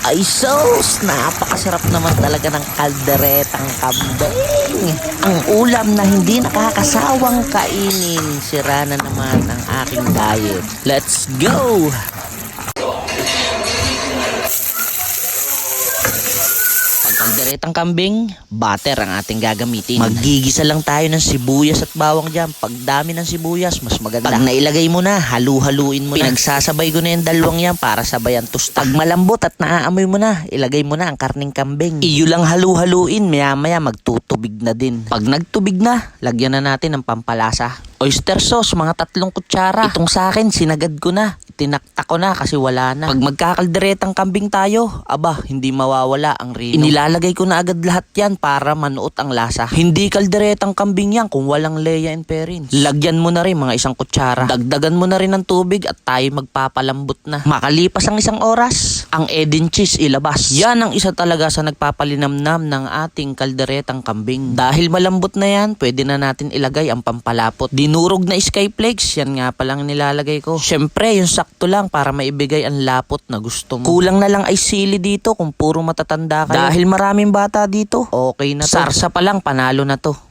Ay sos, napakasarap naman talaga ng kalderetang kambing. Ang ulam na hindi nakakasawang kainin. Sira na naman ang aking diet. Let's go! Pag kalderetang kambing, butter ang ating gagamitin. Maggigisa lang tayo ng sibuyas at bawang dyan. Pag dami ng sibuyas, mas maganda. Pag nailagay mo na, halu-haluin mo na. Pinagsasabay ko na yung dalawang yan para sabayan tusta. Pag malambot at naaamoy mo na, ilagay mo na ang karning kambing. Iyo lang halu-haluin, maya-maya magtutubig na din. Pag nagtubig na, lagyan na natin ng pampalasa. Oyster sauce, mga tatlong kutsara. Itong sa akin, sinagad ko na. Tinakta ko na kasi wala na. Pag magkakalderetang kambing tayo, aba, hindi mawawala ang rino. Inilalagay ko na agad lahat yan para manuot ang lasa. Hindi kalderetang kambing yan kung walang leya and parents. Lagyan mo na rin mga isang kutsara. Dagdagan mo na rin ng tubig at tayo magpapalambot na. Makalipas ang isang oras, ang Edin cheese ilabas. Yan ang isa talaga sa nagpapalinamnam ng ating kalderetang kambing. Dahil malambot na yan, pwede na natin ilagay ang pampalapot. Dinurog na skyflakes, yan nga palang nilalagay ko. Syempre, yung sakto lang para maibigay ang lapot na gusto mo. Kulang na lang ay sili dito kung puro matatanda kayo. Dahil maraming bata dito, okay na to. Sarsa pa lang, panalo na to.